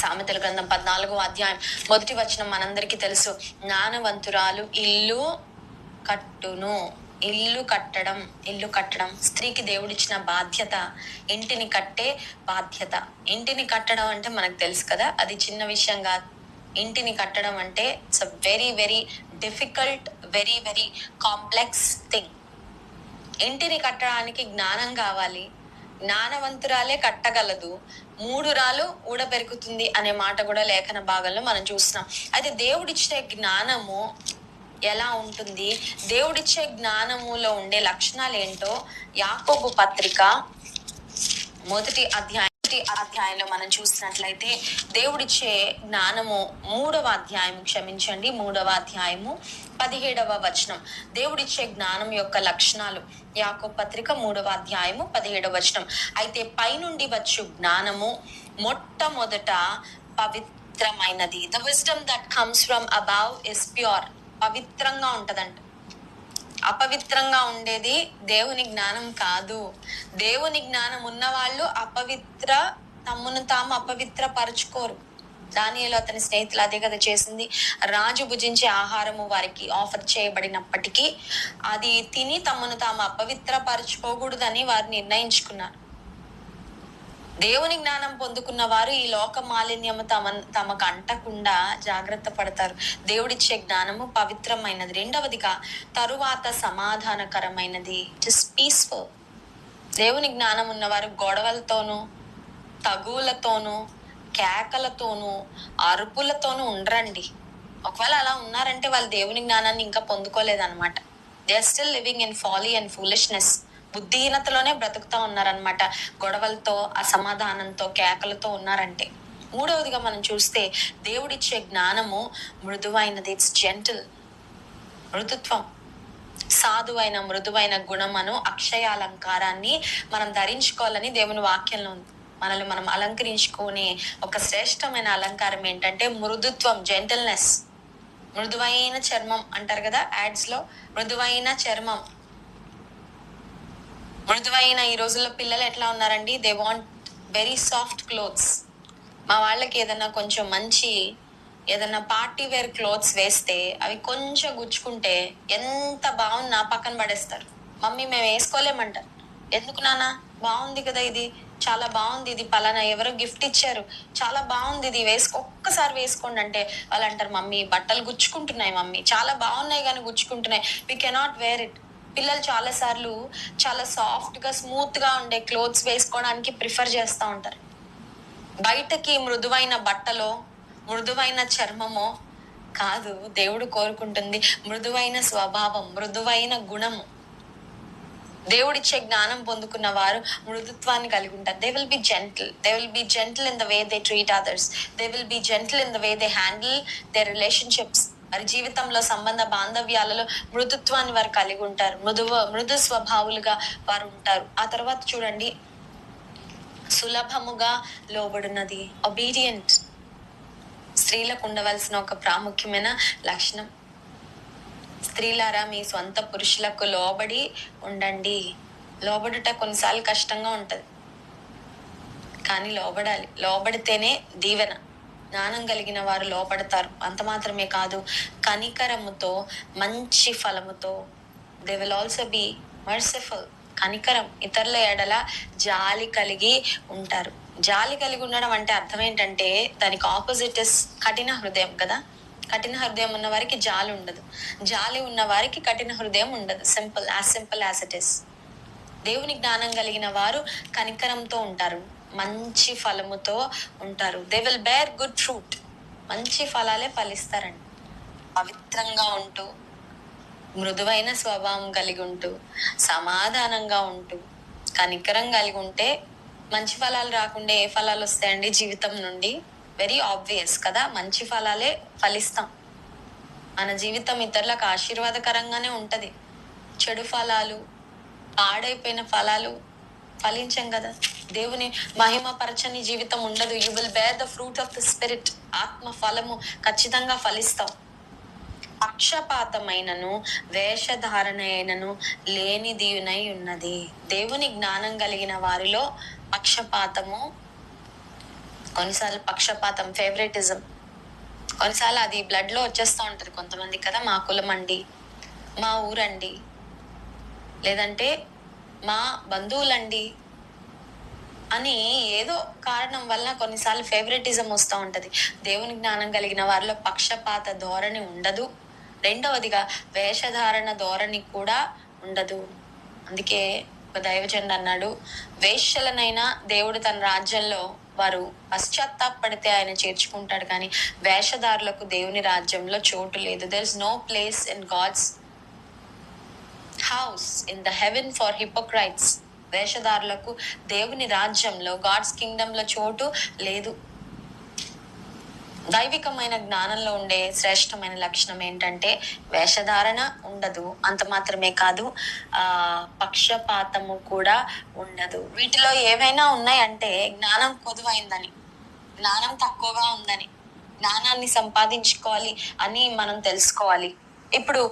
సామెతల గ్రంథం పద్నాలుగో అధ్యాయం. మొదటి వచనం మనందరికీ తెలుసు. జ్ఞానవంతురాలు ఇల్లు కట్టును. ఇల్లు కట్టడం ఇల్లు కట్టడం. స్త్రీకి దేవుడిచ్చిన బాధ్యత ఇంటిని కట్టే బాధ్యత. ఇంటిని కట్టడం అంటే మనకు తెలుసు కదా అది చిన్న విషయం కాదు. ఇంటిని కట్టడం అంటే it's a very very difficult very very complex thing ఇంటిని కట్టడానికి జ్ఞానం కావాలి. జ్ఞానవంతురాలే కట్టగలదు. మూడు రాలు ఊడబెరుకుతుంది అనే మాట కూడా లేఖన భాగంలో మనం చూస్తున్నాం. అయితే దేవుడిచ్చే జ్ఞానము ఎలా ఉంటుంది? దేవుడిచ్చే జ్ఞానములో ఉండే లక్షణాలు ఏంటో యాకోబు పత్రిక మొదటి అధ్యాయం మొదటి అధ్యాయంలో మనం చూసినట్లయితే దేవుడిచ్చే జ్ఞానము మూడవ అధ్యాయం. క్షమించండి మూడవ అధ్యాయము పదిహేడవ వచనం. దేవుడిచ్చే జ్ఞానం యొక్క లక్షణాలు. యాకో పత్రిక మూడవ అధ్యాయము పదిహేడవ వచనం. అయితే పైనుండి వచ్చు జ్ఞానము మొట్టమొదట పవిత్రమైనది. The wisdom that comes from above is pure పవిత్రంగా ఉంటదంట. అపవిత్రంగా ఉండేది దేవుని జ్ఞానం కాదు. దేవుని జ్ఞానం ఉన్న వాళ్ళు అపవిత్ర తమ్మును తాము అపవిత్ర పరుచుకోరు దానిలో అతని స్నేహితులు అదే కదా చేసింది. రాజు భుజించే ఆహారము వారికి ఆఫర్ చేయబడినప్పటికీ అది తిని తమను తాము అపవిత్ర పరుచుకోకూడదని వారు నిర్ణయించుకున్నారు. దేవుని జ్ఞానం పొందుకున్న వారు ఈ లోక మాలిన్యము తమ తమకు అంటకుండా జాగ్రత్త పడతారు. దేవుడిచ్చే జ్ఞానము పవిత్రమైనది. రెండవదిగా తరువాత సమాధానకరమైనది. జస్ట్ పీస్ఫుల్ దేవుని జ్ఞానం ఉన్నవారు గొడవలతోనూ తగువులతోనూ కేకలతోనూ అరుపులతోనూ ఉండరండి. ఒకవేళ అలా ఉన్నారంటే వాళ్ళు దేవుని జ్ఞానాన్ని ఇంకా పొందుకోలేదన్నమాట. They are still living in folly and foolishness బుద్ధిహీనతలోనే బ్రతుకుతా ఉన్నారనమాట గొడవలతో అసమాధానంతో కేకలతో ఉన్నారంటే. మూడవదిగా మనం చూస్తే దేవుడిచ్చే జ్ఞానము మృదువైనది. ఇట్స్ జెంటిల్ మృదుత్వం. సాధువైన మృదువైన గుణమను అక్షయ అలంకారాన్ని మనం ధరించుకోవాలని దేవుని వాక్యంలో ఉంది. మనల్ని మనం అలంకరించుకునే ఒక శ్రేష్టమైన అలంకారం ఏంటంటే మృదుత్వం జెంటల్నెస్ మృదువైన చర్మం అంటారు కదా యాడ్స్లో? మృదువైన చర్మం. మృదువైన ఈ రోజుల్లో పిల్లలు ఎట్లా ఉన్నారండి? They want very soft clothes మా వాళ్ళకి ఏదైనా కొంచెం మంచి ఏదైనా పార్టీ వేర్ క్లోత్స్ వేస్తే అవి కొంచెం గుచ్చుకుంటే ఎంత బాగున్నా పక్కన పడేస్తారు. మమ్మీ మేము వేసుకోలేమంటారు. ఎందుకు నాన్న? బాగుంది కదా ఇది. చాలా బాగుంది ఇది. పలానా ఎవరో గిఫ్ట్ ఇచ్చారు. చాలా బాగుంది ఇది. వేసుకో ఒక్కసారి వేసుకోండి అంటే వాళ్ళు అంటారు మమ్మీ బట్టలు గుచ్చుకుంటున్నాయి మమ్మీ. చాలా బాగున్నాయి కానీ గుచ్చుకుంటున్నాయి. వీ కెనాట్ వేర్ ఇట్ పిల్లలు చాలా సార్లు చాలా సాఫ్ట్గా స్మూత్గా ఉండే క్లోత్స్ వేసుకోవడానికి ప్రిఫర్ చేస్తూ ఉంటారు. బయటకి మృదువైన బట్టలో మృదువైన చర్మమో కాదు దేవుడు కోరుకుంటుంది మృదువైన స్వభావం మృదువైన గుణము. దేవుడిచ్చే జ్ఞానం పొందుకున్న వారు మృదుత్వాన్ని కలిగి ఉంటారు. They will be gentle they will be gentle in the way they treat others they will be gentle in the way they handle they relationships వారి జీవితంలో సంబంధ బాంధవ్యాలలో మృదుత్వాన్ని వారు కలిగి ఉంటారు. మృదువ మృదు స్వభావులుగా వారు ఉంటారు. ఆ తర్వాత చూడండి. సులభముగా లోబడినది ఒబీడియంట్ స్త్రీలకు ఉండవలసిన ఒక ప్రాముఖ్యమైన లక్షణం. స్త్రీలారా మీ సొంత పురుషులకు లోబడి ఉండండి. లోబడుట కొన్నిసార్లు కష్టంగా ఉంటది. కానీ లోబడాలి. లోబడితేనే దీవెన. జ్ఞానం కలిగిన వారు లోపడతారు. అంత మాత్రమే కాదు కనికరముతో మంచి ఫలముతో. They will also be merciful కనికరం ఇతరుల ఎడల జాలి కలిగి ఉంటారు. జాలి కలిగి ఉండడం అంటే అర్థం ఏంటంటే దానికి ఆపోజిట్ ఇస్ కఠిన హృదయం కదా? కఠిన హృదయం ఉన్న వారికి జాలి ఉండదు. జాలి ఉన్న వారికి కఠిన హృదయం ఉండదు. Simple as simple as it is దేవుని జ్ఞానం కలిగిన వారు కనికరంతో ఉంటారు. మంచి ఫలముతో ఉంటారు. They will bear good fruit మంచి ఫలాలే ఫలిస్తారండి. పవిత్రంగా ఉంటూ మృదువైన స్వభావం కలిగి ఉంటూ సమాధానంగా ఉంటూ కనికరం కలిగి ఉంటే మంచి ఫలాలు రాకుండా ఏ ఫలాలు వస్తాయండి జీవితం నుండి? వెరీ ఆబ్వియస్ కదా? మంచి ఫలాలే ఫలిస్తాం. మన జీవితం ఇతరులకు ఆశీర్వాదకరంగానే ఉంటుంది. చెడు ఫలాలు పాడైపోయిన ఫలాలు ఫలించం కదా? దేవుని మహిమ పరచని జీవితం ఉండదు. You will bear the fruit of the spirit ఆత్మ ఫలము ఖచ్చితంగా ఫలిస్తాం. పక్షపాతమైనను వేషధారణ అయినను లేనిదియునై ఉన్నది. దేవుని జ్ఞానం కలిగిన వారిలో పక్షపాతము కొన్నిసార్లు పక్షపాతం ఫేవరెటిజం కొన్నిసార్లు అది బ్లడ్లో వచ్చేస్తూ ఉంటుంది కొంతమంది కదా మా కులం అండి మా ఊరండి లేదంటే మా బంధువులండి అని ఏదో కారణం వల్ల కొన్నిసార్లు ఫేవరెటిజం వస్తూ ఉంటుంది. దేవుని జ్ఞానం కలిగిన వారిలో పక్షపాత ధోరణి ఉండదు. రెండవదిగా వేషధారణ ధోరణి కూడా ఉండదు. అందుకే ఒక దైవజనుడు అన్నాడు వేషలనైనా దేవుడు తన రాజ్యంలో వారు పశ్చాత్తాపడితే ఆయన చేర్చుకుంటాడు కానీ వేషధారులకు దేవుని రాజ్యంలో చోటు లేదు. There is no place in God's house in the heaven for hypocrites వేషధారులకు దేవుని రాజ్యంలో గాడ్స్ కింగ్డంలో చోటు లేదు. దైవికమైన జ్ఞానంలో ఉండే శ్రేష్టమైన లక్షణం ఏంటంటే వేషధారణ ఉండదు. అంత మాత్రమే కాదు ఆ పక్షపాతము కూడా ఉండదు. వీటిలో ఏవైనా ఉన్నాయంటే జ్ఞానం కొదువైందని జ్ఞానం తక్కువగా ఉందని జ్ఞానాన్ని సంపాదించుకోవాలి అని మనం తెలుసుకోవాలి. ఇప్పుడు